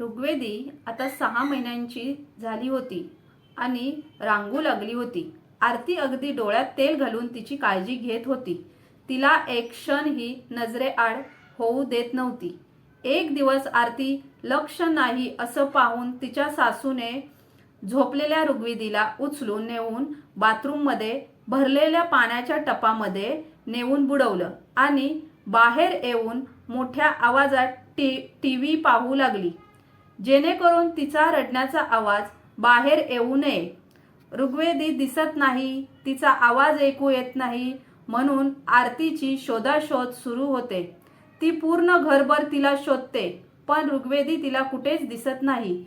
ऋग्वेदी आता सहा महिन्यांची झाली होती आणि रांगू लागली होती. आरती अगदी डोळ्यात तेल घालून तिची काळजी घेत होती. तिला एक क्षणही नजरेआड होऊ देत नव्हती. एक दिवस आरती लक्ष नाही असं पाहून तिच्या सासूने झोपलेल्या ऋग्वेदीला उचलून नेऊन बाथरूममध्ये भरलेल्या पाण्याच्या टपामध्ये नेऊन बुडवलं आणि बाहेर येऊन मोठ्या आवाजात टी टी व्ही पाहू लागली. जेणेकरून तिचा रडण्याचा आवाज बाहेर येऊ नये. ऋग्वेदी दिसत नाही तिचा आवाज ऐकू येत नाही म्हणून आरतीची शोधाशोध सुरू होते. ती पूर्ण घरभर तिला शोधते पण ऋग्वेदी तिला कुठेच दिसत नाही.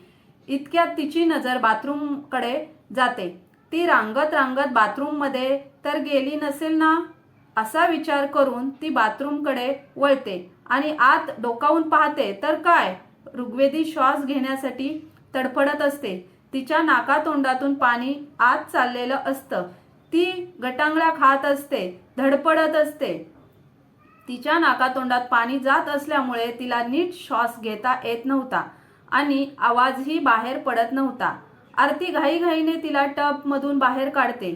इतक्यात तिची नजर बाथरूमकडे जाते. ती रांगत रांगत बाथरूममध्ये तर गेली नसेल ना? असा विचार करून ती बाथरूमकडे वळते आणि आत डोकावून पाहते तर काय? ऋग्वेदी श्वास घेण्यासाठी तडफडत असते. तिच्या नाकातोंडातून पाणी आत चाललेलं असतं. ती गटांगळा खात असते धडपडत असते. तिच्या नाकातोंडात पाणी जात असल्यामुळे तिला नीट श्वास घेता येत नव्हता आणि आवाजही बाहेर पडत नव्हता. आरती घाईघाईने तिला टबमधून बाहेर काढते.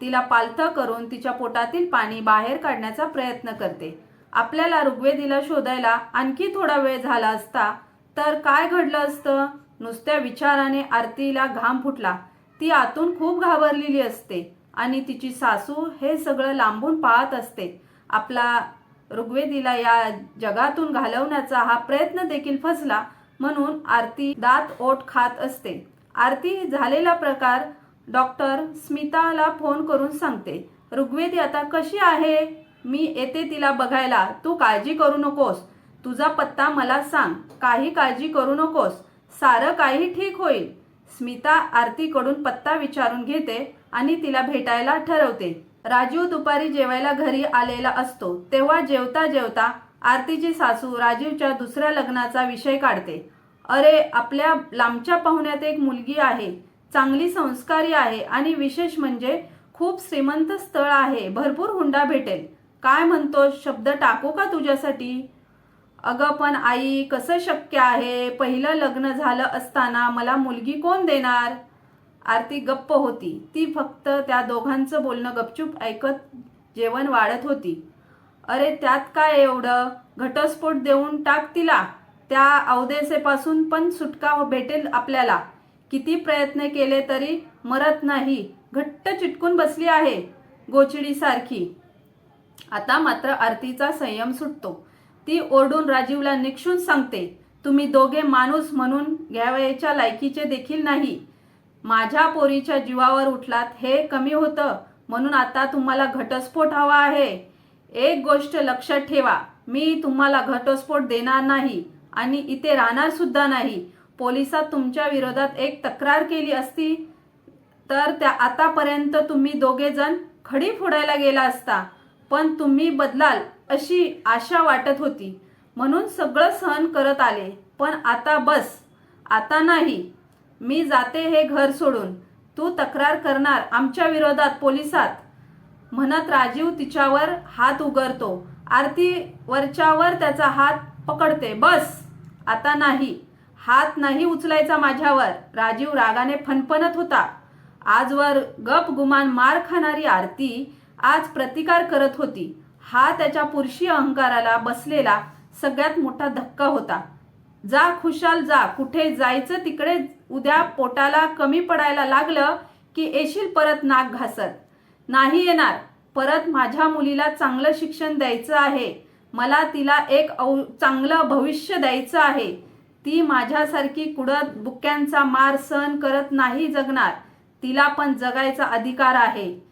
तिला पालथं करून तिच्या पोटातील पाणी बाहेर काढण्याचा प्रयत्न करते. आपल्याला ऋग्वेदीला शोधायला आणखी थोडा वेळ झाला असता तर काय घडलं असतं? नुसत्या विचाराने आरतीला घाम फुटला. ती आतून खूप घाबरलेली असते आणि तिची सासू हे सगळं लांबून पाहत असते. आपला ऋग्वेदीला या जगातून घालवण्याचा हा प्रयत्न देखील फसला म्हणून आरती दात ओठ खात असते. आरती झालेला प्रकार डॉक्टर स्मिताला फोन करून सांगते ऋग्वेदी आता कशी आहे? मी येते तिला बघायला. तू काळजी करू नकोस. तुझा पत्ता मला सांग. काही काळजी करू नकोस. सारं काही ठीक होईल. स्मिता आरतीकडून पत्ता विचारून घेते आणि तिला भेटायला ठरवते. राजीव दुपारी जेवायला घरी आलेला असतो. तेव्हा जेवता जेवता आरतीची सासू राजीवच्या दुसऱ्या लग्नाचा विषय काढते. अरे आपल्या लांबच्या पाहुण्यात एक मुलगी आहे. चांगली संस्कारी आहे आणि विशेष म्हणजे खूप श्रीमंत स्थळ आहे. भरपूर हुंडा भेटेल. काय म्हणतो शब्द टाकू का तुझ्यासाठी? अगं पण आई कसं शक्य आहे? पहिलं लग्न झालं असताना मला मुलगी कोण देणार? आरती गप्प होती. ती फक्त त्या दोघांचं बोलणं गपचूप ऐकत जेवण वाढत होती. अरे त्यात काय एवढं? घटस्फोट देऊन टाक तिला. त्या अवदेसेपासून पण सुटका भेटेल आपल्याला. किती प्रयत्न केले तरी मरत नाही. घट्ट चिटकून बसली आहे गोचिडीसारखी. आता मात्र आरतीचा संयम सुटतो. ती ओरडून राजीवला निक्षून सांगते तुम्ही दोघे माणूस म्हणून घ्यावयाच्या लायकीचे देखील नाही. माझ्या पोरीच्या जीवावर उठलात हे कमी होतं म्हणून आता तुम्हाला घटस्फोट हवा आहे. एक गोष्ट लक्षात ठेवा मी तुम्हाला घटस्फोट देणार नाही आणि इथे राहणार सुद्धा नाही. पोलिसात तुमच्या विरोधात एक तक्रार केली असती तर त्या आतापर्यंत तुम्ही दोघे जण खडी फोडायला गेला असता. पण तुम्ही बदलाल अशी आशा वाटत होती. म्हणून सगळं सहन करत आले. पण आता बस. आता नाही. मी जाते हे घर सोडून. तू तक्रार करणार आमच्या विरोधात पोलिसात. म्हणत राजीव तिच्यावर हात उगरतो आरती वरच्यावर त्याचा हात पकडते. बस. आता नाही. हात नाही उचलायचा माझ्यावर. राजीव रागाने फणफणत होता. आजवर गप गुमान मार खाणारी आरती आज प्रतिकार करत होती. हा त्याच्या पुरुषी अहंकाराला बसलेला सगळ्यात मोठा धक्का होता. जा खुशाल जा. कुठे जायचं तिकडे उद्या पोटाला कमी पडायला लागलं की येशील परत नाक घासत. नाही येणार. परत माझ्या मुलीला चांगलं शिक्षण द्यायचं आहे. मला तिला एक औ चांगलं भविष्य द्यायचं आहे. ती माझ्यासारखी कुडत बुक्क्यांचा मार सहन करत नाही जगणार. तिला पण जगायचा अधिकार आहे.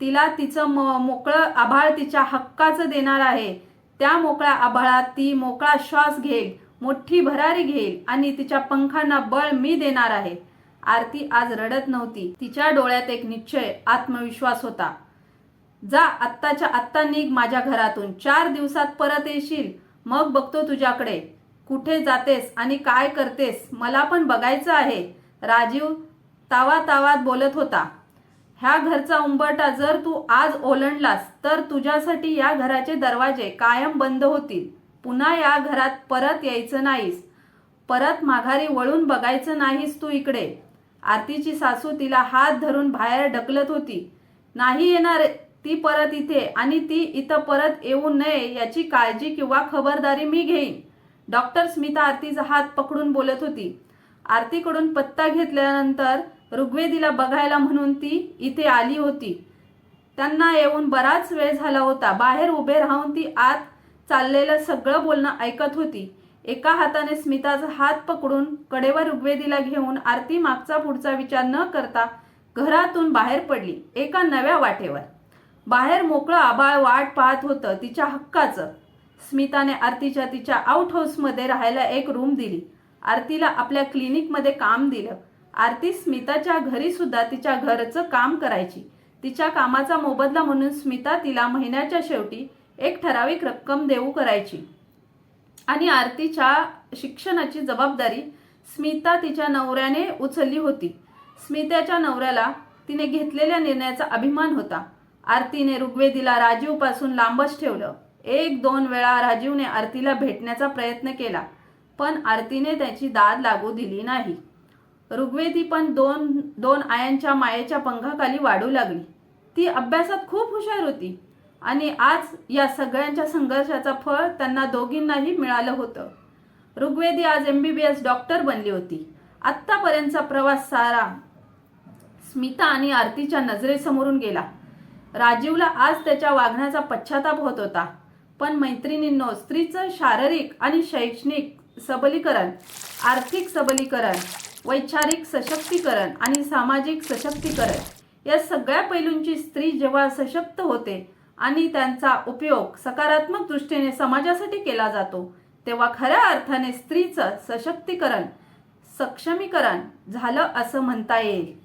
तिला तिचं म मोकळं आभाळ तिच्या हक्काचं देणार आहे. त्या मोकळ्या आभाळात ती मोकळा श्वास घेईल मोठी भरारी घेईल आणि तिच्या पंखांना बळ मी देणार आहे. आरती आज रडत नव्हती. तिच्या डोळ्यात एक निश्चय आत्मविश्वास होता. जा आत्ताच्या आत्ता निघ माझ्या घरातून. चार दिवसात परत येशील. मग बघतो तुझ्याकडे. कुठे जातेस आणि काय करतेस? मला पण बघायचं आहे. राजीव तावा तावात बोलत होता. ह्या घरचा उंबरटा जर तू आज ओलंडलास तर तुझ्यासाठी या घराचे दरवाजे कायम बंद होतील. पुन्हा या घरात परत यायचं नाहीस. परत माघारी वळून बघायचं नाहीस तू इकडे. आरतीची सासू तिला हात धरून बाहेर ढकलत होती. नाही येणार ती परत इथे आणि ती इथं परत येऊ नये याची काळजी किंवा खबरदारी मी घेईन. डॉक्टर स्मिता आरतीचा हात पकडून बोलत होती. आरतीकडून पत्ता घेतल्यानंतर ऋग्वेदीला बघायला म्हणून ती इथे आली होती. त्यांना येऊन बराच वेळ झाला होता. बाहेर उभे राहून ती आत चाललेलं सगळं बोलणं ऐकत होती. एका हाताने स्मिताचा हात पकडून कडेवर ऋग्वेदीला घेऊन आरती मागचा पुढचा विचार न करता घरातून बाहेर पडली एका नव्या वाटेवर. बाहेर मोकळं आबाळ वाट पाहत होतं तिच्या हक्काचं. स्मिताने आरतीच्या तिच्या आउट हाऊसमध्ये राहायला एक रूम दिली. आरतीला आपल्या क्लिनिकमध्ये काम दिलं. आरती स्मिताच्या घरी सुद्धा तिच्या घरचं काम करायची. तिच्या कामाचा मोबदला म्हणून स्मिता तिला महिन्याच्या शेवटी एक ठराविक रक्कम देऊ करायची. आणि आरतीच्या शिक्षणाची जबाबदारी स्मिता तिच्या नवऱ्याने उचलली होती. स्मिताच्या नवऱ्याला तिने घेतलेल्या निर्णयाचा अभिमान होता. आरतीने ऋग्वेदीला राजीवपासून लांबच ठेवलं. एक दोन वेळा राजीवने आरतीला भेटण्याचा प्रयत्न केला पण आरतीने त्याची दाद लागू दिली नाही. ऋग्वेदी पण दोन दोन आयांच्या मायेच्या पंखाखाली वाढू लागली. ती अभ्यासात खूप हुशार होती आणि आज या सगळ्यांच्या संघर्षाचा फळ त्यांना दोघींनाही मिळालं होतं. ऋग्वेदी आज M B B S doctor बनली होती. आत्तापर्यंतचा प्रवास सारा स्मिता आणि आरतीच्या नजरेसमोरून गेला. राजीवला आज त्याच्या वागण्याचा पश्चाताप होत होता. पण मैत्रिणींनो स्त्रीचं शारीरिक आणि शैक्षणिक सबलीकरण आर्थिक सबलीकरण वैचारिक सशक्तीकरण आणि सामाजिक सशक्तीकरण. या सगळ्या पैलूंची स्त्री जेव्हा सशक्त होते आणि त्यांचा उपयोग सकारात्मक दृष्टीने समाजासाठी केला जातो तेव्हा खऱ्या अर्थाने स्त्रीचं सशक्तीकरण सक्षमीकरण झालं असं म्हणता येईल.